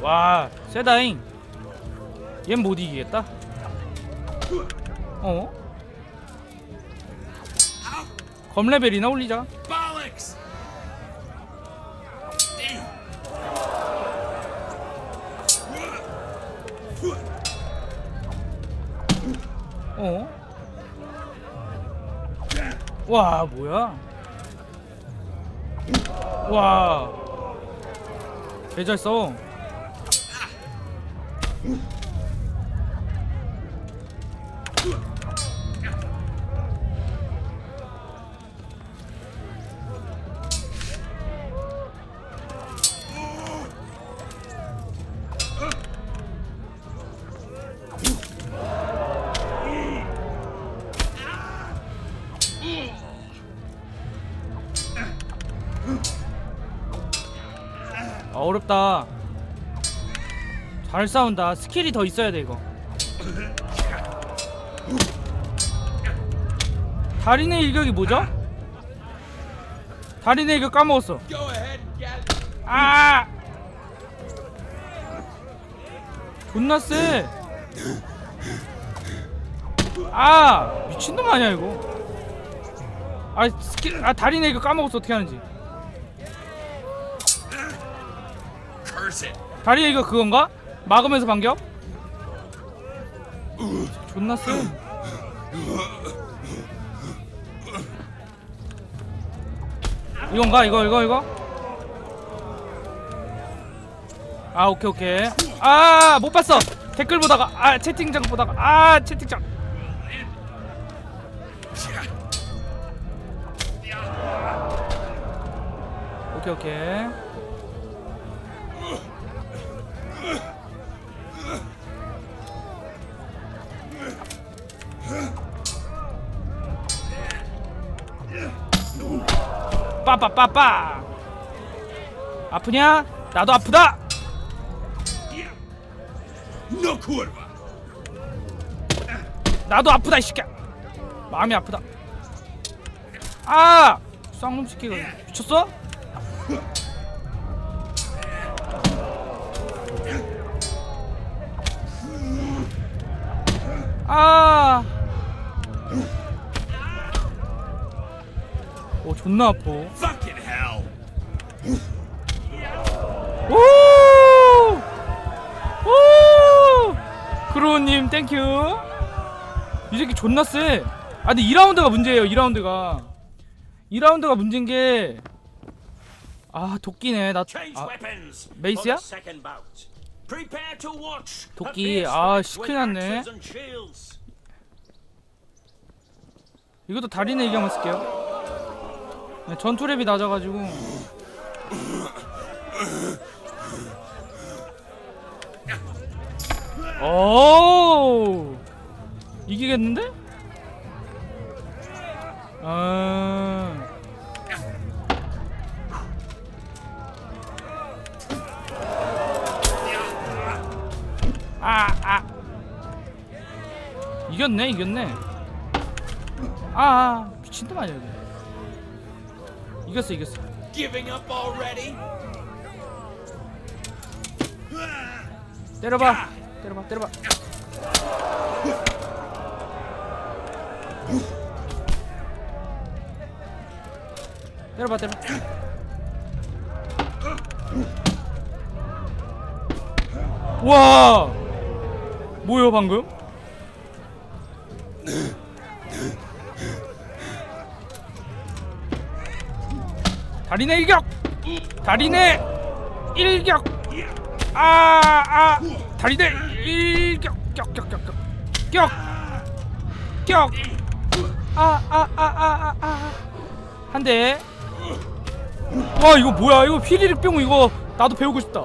와 세다잉 얜 못 이기겠다 어? 검 레벨이나 올리자! 어? 와 뭐야 와 개잘 써 아, 어렵다 잘 싸운다 스킬이 더 있어야 돼 이거 달인의 일격이 뭐죠? 달인의 일격 까먹었어 아 존나 쎄. 아 미친놈 아니야 이거. 아 스킬 아 달인의 일격 까먹었어 어떻게 하는지. curse it. 다리 이거 그건가? 막으면서 반격? 존나 쎄. 이건가? 이거 이거 이거? 아 오케이 오케이. 아 못 봤어. 댓글 보다가 아 채팅창 보다가 아 채팅창. 오케이 오케이. 빠빠빠빠 아프냐? 나도 아프다. 나도 아프다 이 새끼야 마음이 아프다 아 쌍놈 새끼가 미쳤어? 아. 존나 아파. Fucking hell. 오! 오! 크로우님 땡큐. 이 새끼 존나 쎄. 아 근데 2라운드가 문제예요. 2라운드가. 2라운드가 문제인 게. 아 도끼네. 나 아. 메이스야? 도끼, 아, 큰일 났네. 이것도 다리네 얘기하면 쓸게요. 네, 전투 랩이 낮아가지고. 오 이기겠는데? 아. 아, 아. 이겼네, 이겼네. 아, 아 미친놈 아니야 이거. 이겼어 이겼어. Giving up already? 때려봐. 때려봐 때려봐. 때려봐 때려봐. 와. 뭐야 방금 달인의 일격 달인의 일격 아, 아, 다리대 일격, 격, 격, 격, 격, 격, 격, 아, 아, 아, 아, 아, 아, 한 대. 와, 이거 뭐야? 이거 휘리릭 병 이거 나도 배우고 싶다.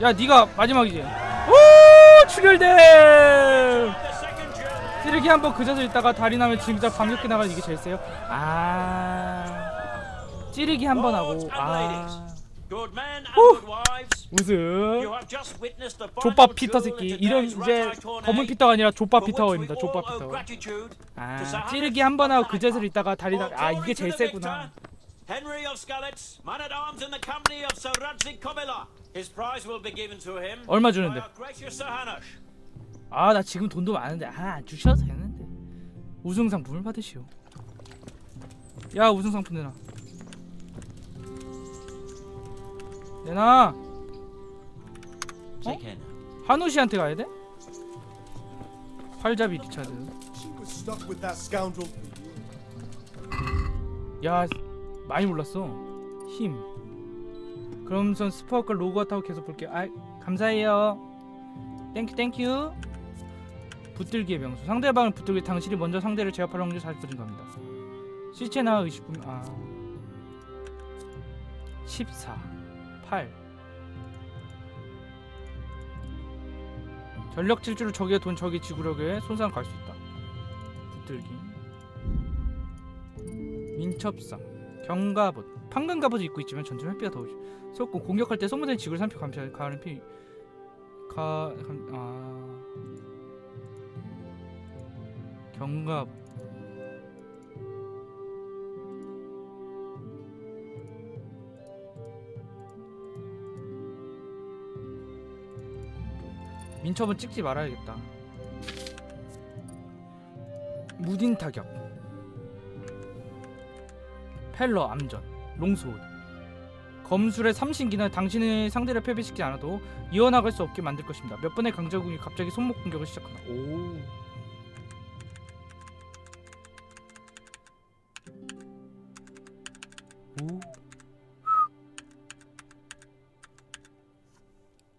야, 네가 마지막이지. 오, 출혈됨. 한번 그 자세 있다가 다리 나면 진짜 반격기 나가는 이게 제일 세요. 아, 찌르기 한 번 하고 아 wives. 우승. 족밥 final 피터 새끼 이런 이제 검은 피터가 아니라 족밥 which 피터입니다. 족밥 owe 피터. 아 찌르기 한 번 하고 그 자세를 있다가 다리 나. For 아 이게 제일 세구나. Henry of Skalitz, man at arms in the company of Sir Radzik Kobila. His prize will be given to him. 얼마 주는데? our gracious Sir Hanush. 아 나 지금 돈도 많은데. 아안 주셔도 되는데. 우승 상품을 받으시오. 야 우승 상품 내놔. 내놔. Henry. 한우 씨한테 가야 돼? 팔잡이 리차드. 야 많이 몰랐어. 힘. 그럼 전 스파워클 로고가 타고 계속 볼게요. 아 감사해요. 땡큐 땡큐 붙들기의 명수. 상대방을 붙들기 당신이 먼저 상대를 제압할 확률이 40% 증가합니다. 시체나 의식품 아. 14 8 전력 질주로 적의 돈 적의 지구력에 손상을 갈수 있다. 붙들기. 민첩상 경갑옷. 판금 갑옷을 입고 있지만 전투는 햇비가 더우시 속고 공격할 때 소모된 지구를 살펴 감시하는 피 가... 감... 아... 경갑 민첩은 찍지 말아야겠다 무딘 타격 펠러 암전 롱소드 검술의 삼신기는 당신의 상대를 패배시키지 않아도 이어나갈 수 없게 만들 것입니다. 몇 번의 강자국이 갑자기 손목 공격을 시작한다. 오. 오.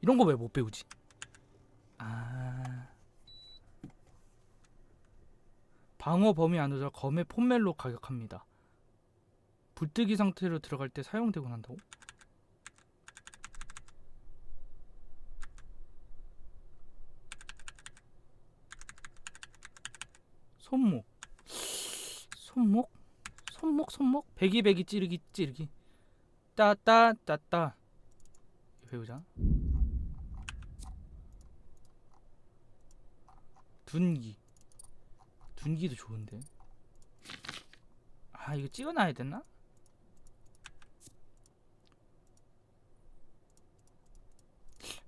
이런 거 왜 못 배우지? 아. 방어 범위 안으로 검의 폼멜로 가격합니다. 불뜨기 상태로 들어갈 때 사용되곤 한다고? 손목 손목 손목 손목 배기 배기 찌르기 찌르기 따따 따따 배우자 둔기 둔기도 좋은데 아 이거 찍어놔야 되나?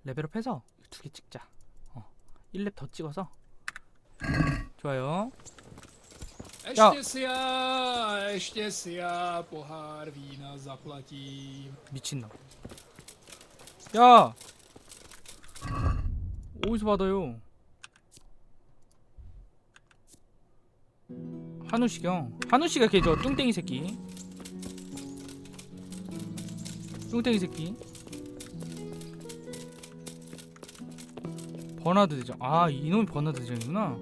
레벨업 해서 두 개 찍자. 어. 1렙 더 찍어서. 좋아요. Ještě si já, ještě si já pohár vína zaplatím. 미친놈. 야! 어디서 받아요? 한우시경. 한우씨가 걔 저 뚱땡이 새끼. 뚱땡이 새끼. 버나드 대장. 아, 이놈이 버나드 대장이구나.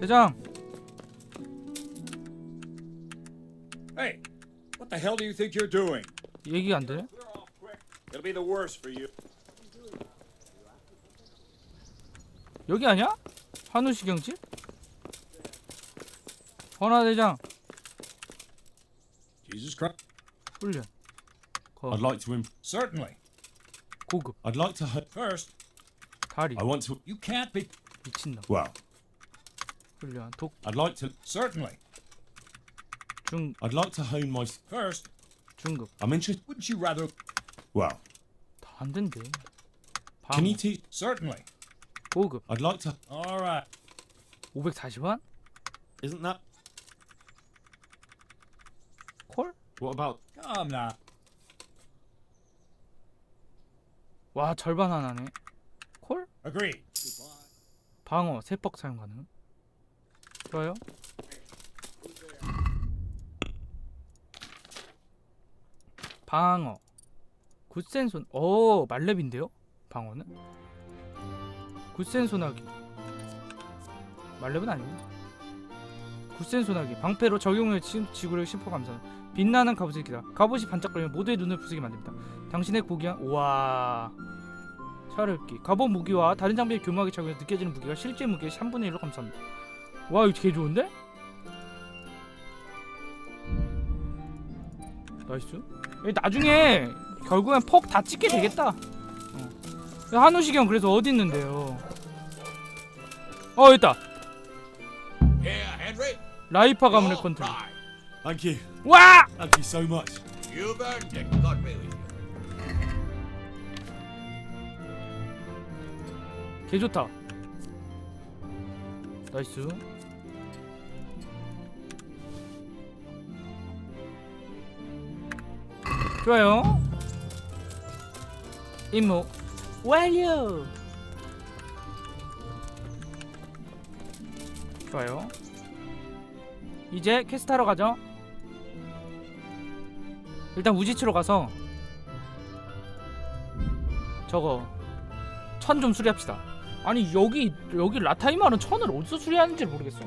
대장, Hey, what the hell do you think you're doing? 얘기가 안 돼? It'll be the worst for you. 여기 아니야? 한우시경집? 버나 대장 Jesus Christ. 훈련 거 I'd like to imp- Certainly. 고급 I'd like to ho- first. 다리 I want to You can't be 미친놈 Well, 훈련 독 I'd like to Certainly. 중 I'd like to hone my First. 중급 I'm interested Wouldn't you rather Well, 다 안 된대 방 can you teach Certainly. 고급 I'd like to All right. 540원 Isn't that 콜? What about Come now. 와 절반 하나네 콜? Agreed. 방어 세뻑 사용 가능 좋아요 방어 굿센손 오 말렙인데요 방어는 굿센 소나기. 말렙은 아니고 굿센 소나기. 방패로 적용을 지, 지구력 10% 감소 빛나는 갑옷을 기다. 갑옷이 반짝거리면 모두의 눈을 부수게 만듭니다. 당신의 고귀한 우와. 차렵기 갑옷 무기와 다른 장비를 교묘하게 착용해서 느껴지는 무게가 실제 무게의 3분의 1로 감소합니다. 와 이거 개 좋은데? 나이스. 나중에 결국엔 퍽 다 찍게 되겠다. 어. 야, 한우시경 그래서 어디 있는데요 어 있다 Henry. 라이파 가문의 컨트롤. Thank you. 와! Thank you so much. You've earned it. God be with you. 개 좋다. 나이스. 좋아요. 임무 완료. 좋아요. 이제 퀘스트 하러 가죠. 일단 우지치로 가서 저거 천 좀 수리합시다. 아니 여기 여기 라타이마는 천을 어디서 수리하는지 모르겠어.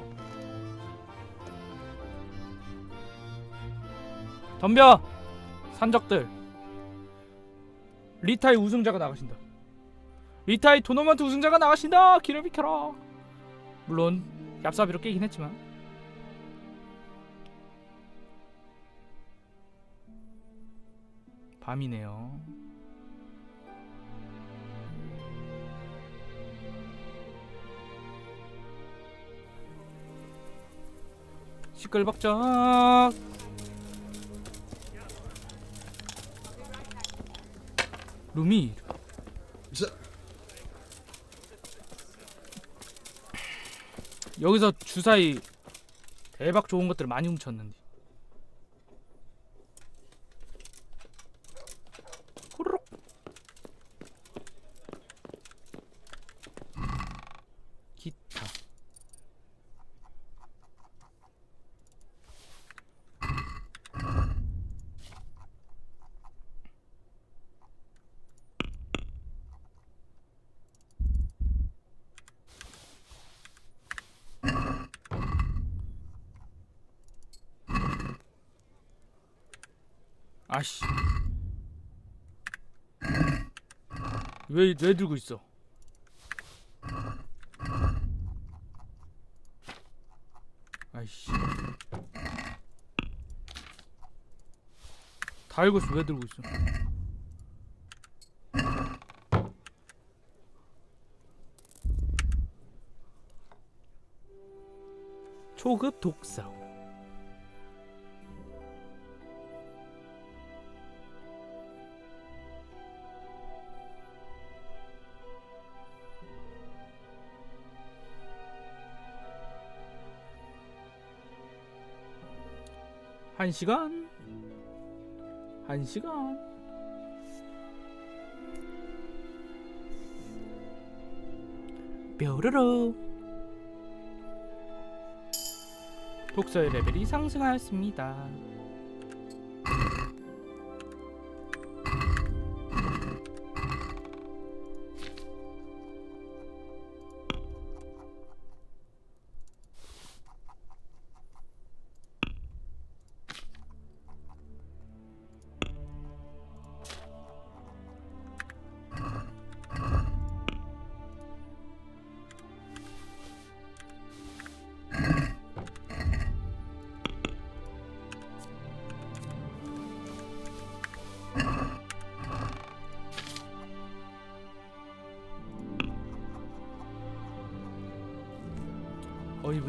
덤벼 산적들. 리타의 우승자가 나가신다. 리타의 토너먼트 우승자가 나가신다. 길을 비켜라. 물론 얍사비로 깨긴 했지만. 밤이네요. 시끌벅적 루미 여기서 주사위 대박 좋은 것들 많이 훔쳤는데 후루룩 기타 아씨 왜, 왜 들고 있어? 아이씨. 다 읽었어. 왜 들고 있어? 초급 독사 한 시간? 한 시간. 뾰로로. 독서의 레벨이 상승하였습니다.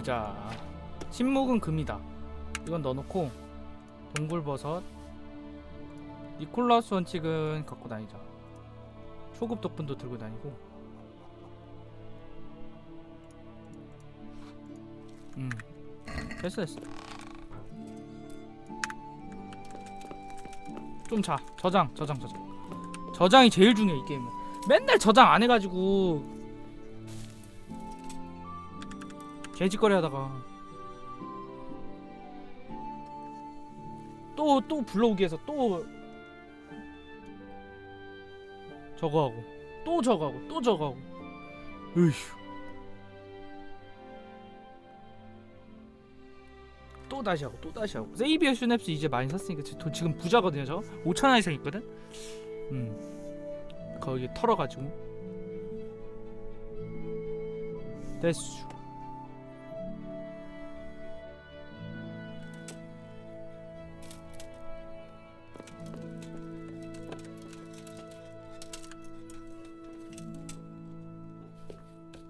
보자. 침묵은 금이다. 이건 넣어놓고 동굴버섯 니콜라스 원칙은 갖고 다니자. 초급 덕분도 들고 다니고. 음 됐어 됐어. 좀 자. 저장 저장 저장. 저장이 제일 중요해 이 게임은. 맨날 저장 안 해가지고 개짓거리 하다가. 또 또 불러오기 위해서 또 저거 하고 또 저거 하고 또 저거 하고. 으휴. 또 다시 하고 또 다시 하고. 세이비어 슈냅스 이제 많이 샀으니까 지- 돈 지금 부자거든요 저. 5천 원 이상 있거든? 음. 거기 털어가지고. 됐슈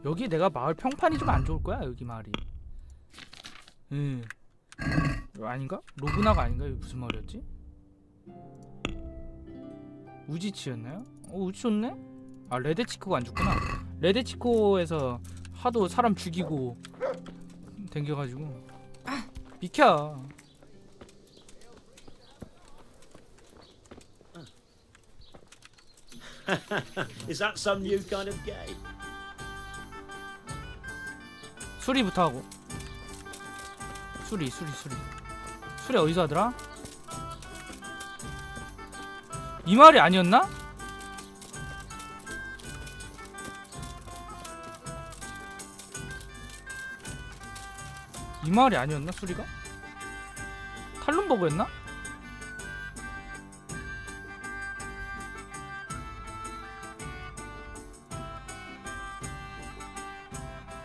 여기 내가 마을 평판이 좀 안 좋을 거야 여기 마을이. 응. 이거 아닌가? 로브나가 아닌가? 이거 무슨 말이었지? 우지치였나요? 어 우지 좋네? 아 레데치코가 안 죽구나 레데치코에서 하도 사람 죽이고 댕겨가지고 아 비켜 Is that some new kind of game? 수리부터 하고 수리 수리 수리 수리 어디서 하더라? 이 말이 아니었나? 이 말이 아니었나 수리가? 탈론버그였나?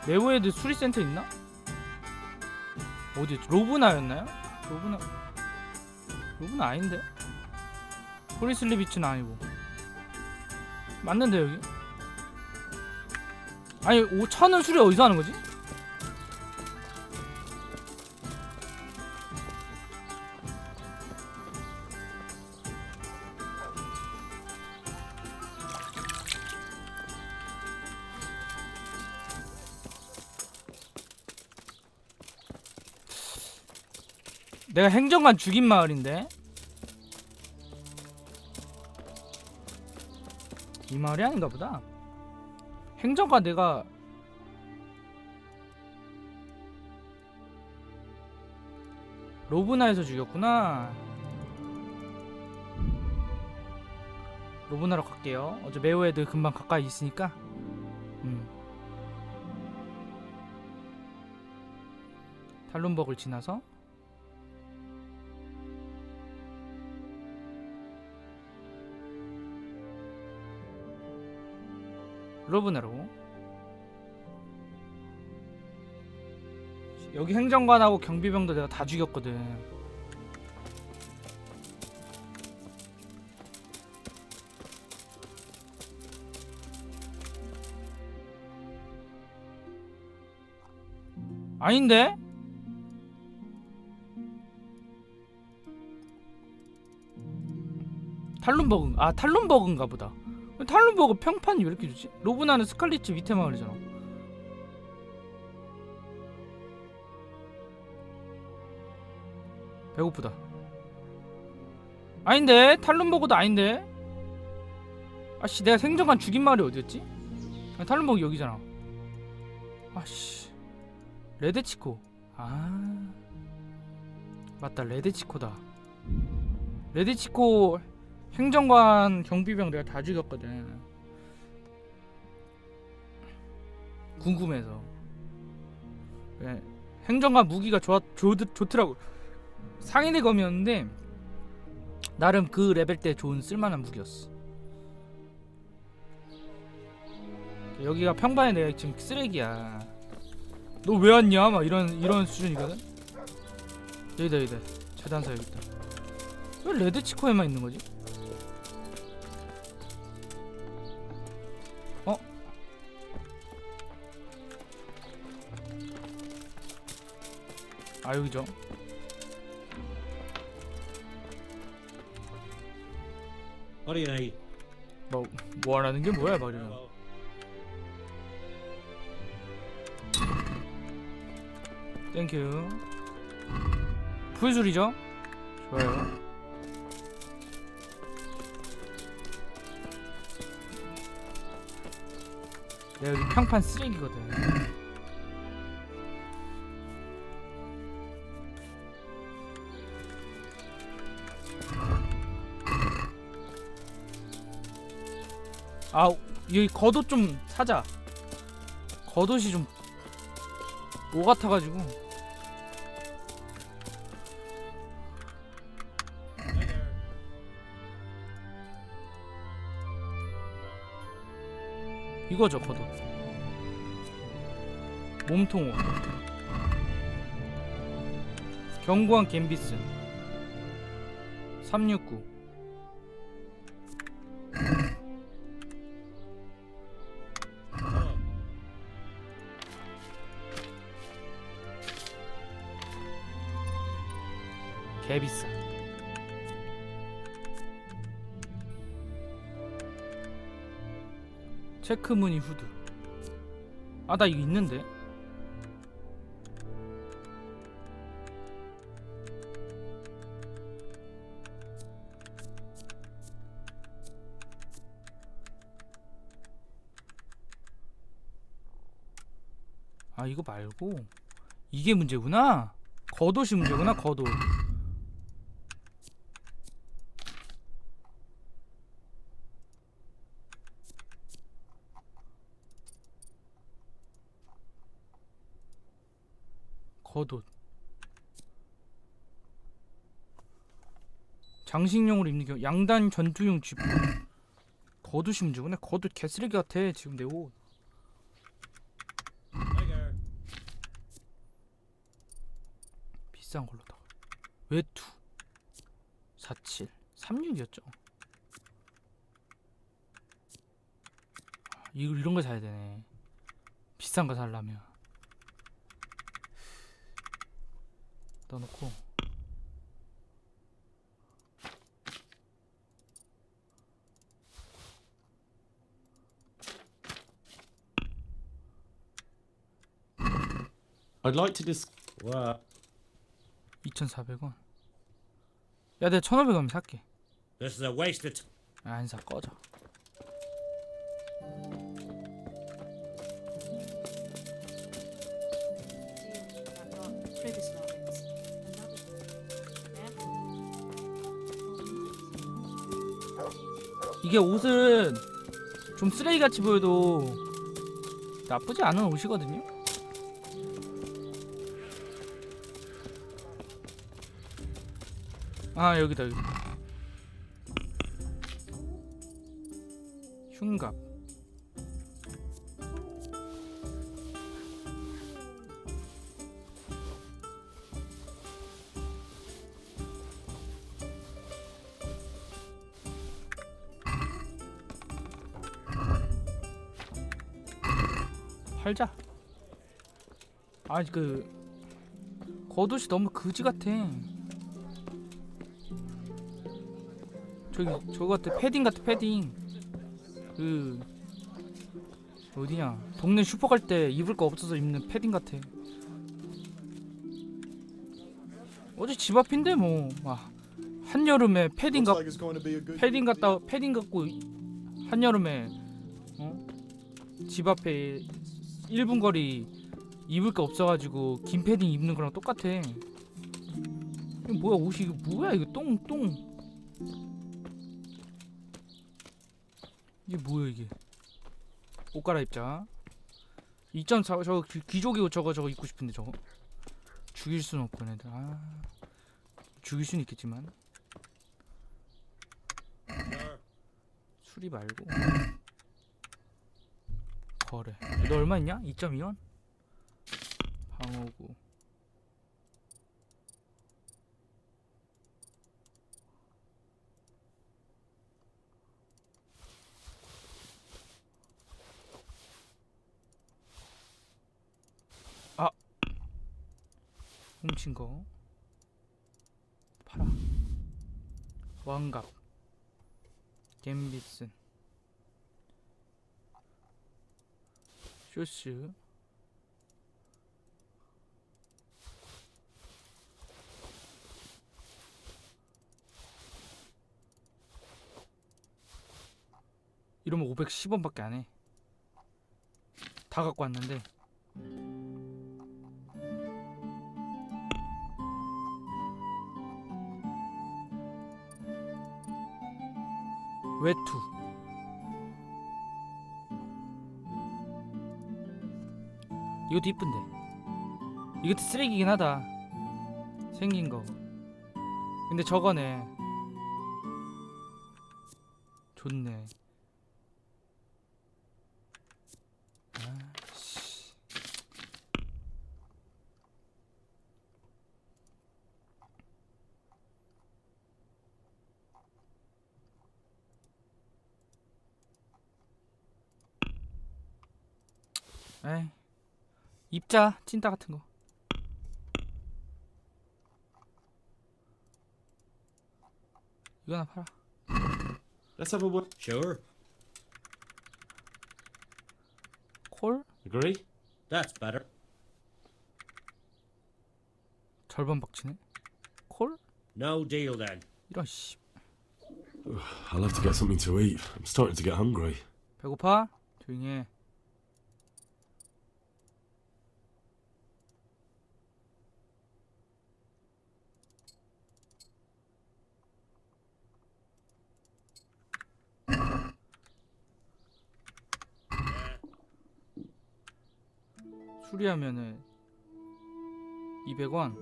네오에드 수리센터 있나? 어디 로브나였나요? 로브나 로브나 아닌데? 포리슬리 비치는 아니고 맞는데 여기? 아니 5천원 수리 어디서 하는 거지? 내가 행정관 죽인 마을인데. 이 마을이 아닌가 보다. 행정관 내가 로브나에서 죽였구나. 로브나로 갈게요. 어제 매우 애들 금방 가까이 있으니까. 음. 탈론버그를 지나서 로브나로. 여기 행정관하고 경비병도 내가 다 죽였거든. 아닌데? 탈론버그 아 탈론버그인가 보다 탈론버그 평판이 왜 이렇게 좋지? 로브나는 스칼리츠 밑에 마을이잖아. 배고프다. 아닌데 탈론버그도 아닌데. 아씨 내가 생존관 죽인 마을이 어디였지? 아, 탈론버그 여기잖아. 아씨 레데치코. 아 맞다 레데치코다. 레데치코 행정관 경비병 내가 다 죽였거든. 궁금해서. 네. 행정관 무기가 좋았 좋, 좋더라고. 상인의 검이었는데 나름 그 레벨 때 좋은 쓸만한 무기였어. 여기가 평반에 내가 지금 쓰레기야. 너 왜 왔냐? 막 이런 이런 수준이거든. 여기다 여기다. 재단사 여기다. 왜 레드치코에만 있는 거지? 아 여기죠. Need? 뭐 뭐하라는 게 뭐야 말이야. 땡큐. 풀술이죠? 좋아요. 내가 여기 평판 쓰레기거든. 아 여기 겉옷 좀 사자. 겉옷이 좀 오 같아가지고. 이거죠 겉옷. 몸통 옷. 경고한 갬비슨 369 개비싸 체크 무늬 후드. 아 나 이거 있는데? 아 이거 말고 이게 문제구나. 겉옷이 문제구나 겉옷 겉옷. 장식용으로 입는 경우 양단 전투용 쥐 겉옷이 문제구나. 겉옷 개쓰레기 같아 지금 내옷. 비싼 걸로다가 외투. 47 36이었죠. 이거 이런 거 사야 되네. 비싼 거 살려면 넣어놓고 I'd like to dis. What? 2,400원 야 내가 1,500원 살게 This is a waste of time. 안사 꺼져 이게 옷은 좀 쓰레기 같이 보여도 나쁘지 않은 옷이거든요. 아 여기다 여기. 흉 아그 겉옷이 너무 그지 같아. 저기 저거 같아 패딩 같아 패딩. 그 어디냐 동네 슈퍼 갈 때 입을 거 없어서 입는 패딩 같아. 어제 집 앞인데 뭐막 한여름에 패딩 갖 패딩 갖다 패딩 갖고 한여름에 어? 집 앞에 1분 거리 입을 거 없어가지고 긴 패딩 입는 거랑 똑같아. 이거 뭐야 옷이 이거 뭐야 이거 똥 똥. 이게 뭐야 이게? 옷 갈아입자. 2.4 저거 귀- 귀족이 옷 저거 저거 입고 싶은데 저거 죽일 수는 없고 얘네들. 아 죽일 수는 있겠지만. 수리 말고 거래 너 얼마 있냐? 2.2원? 방어구 아! 훔친 거. 팔아. 왕갑. 갬비슨. 쇼스 이러면 510원밖에 안 해. 다 갖고 왔는데. 외투. 이것도 이쁜데. 이것도 쓰레기긴 하다. 생긴 거. 근데 저거네. 좋네 아씨 에이 입자 찐따 같은 거 이거 하나 팔아. Let's have a word. Sure. 콜? Agree? That's better. 절반 박치네. 콜? No deal then. 이런 씨. I'll have to get something to eat. I'm starting to get hungry. 배고파? 조용히 해. 수리하면은 200원.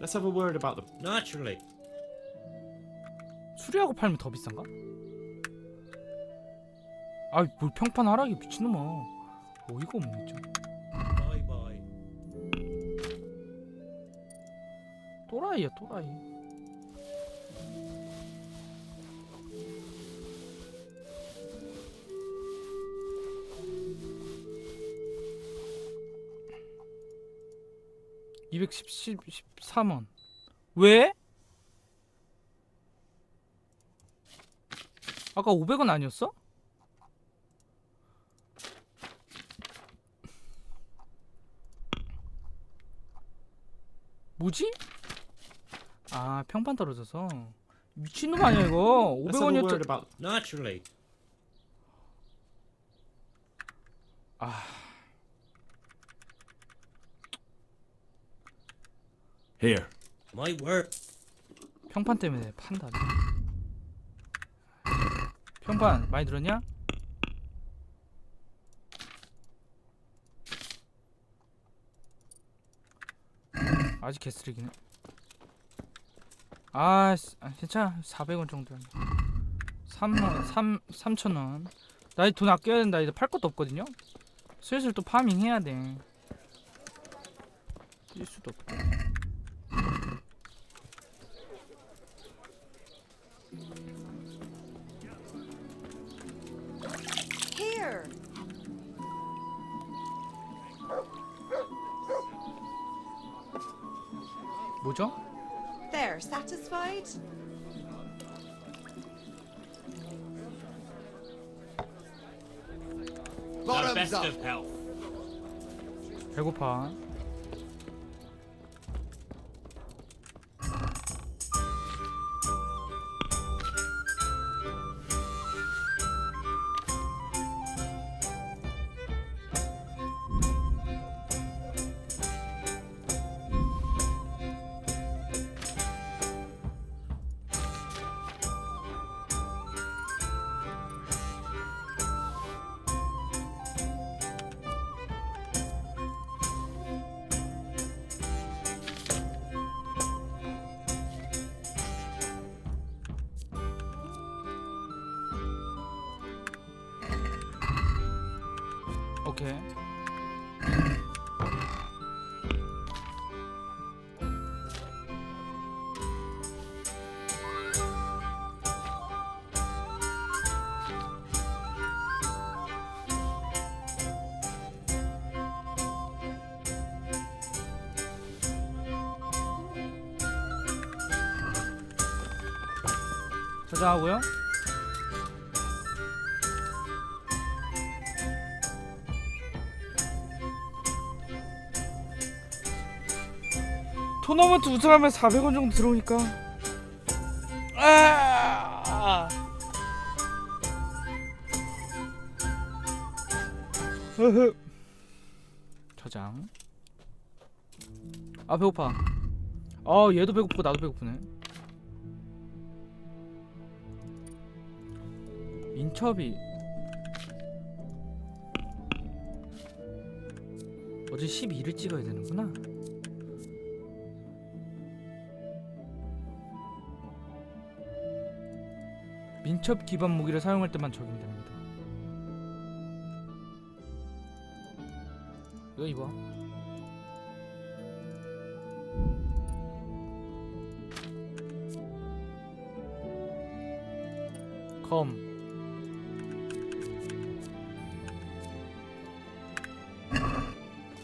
Let's have a word about the. Naturally. 수리하고 팔면 더 비싼가? 아이 뭘 평판 하락이 미친놈아 어이가 없네 좀 Bye bye. 또라이야 또라이 (210) 13원 왜? 아까 500원 아니었어? 뭐지? 아 평판 떨어져서 미친놈 아니야 이거 Let's have a word 500원이었죠 about. Naturally. Here. My word. 평판 때문에 판다. 평판 많이 들었냐? 아직 개쓰레기네. 아, 씨, 아 괜찮아. 400원 정도야 3만 3 3천원. 나돈 아껴야 된다. 이제 팔 것도 없거든요? 슬슬 또 파밍 해야 돼. 뛸 수도 없고 뭐죠? There, satisfied? Bottoms up. health. 배고파 오케이 저장하고요 토너먼트 우승하면 400원 정도 들어오니까. 아. 저장. 아 배고파. 아 얘도 배고프고 나도 배고프네. 인첩이. 어제 12를 찍어야 되는구나 민첩 기반 무기를 사용할 때만 적용됩니다. 이거 입어. 검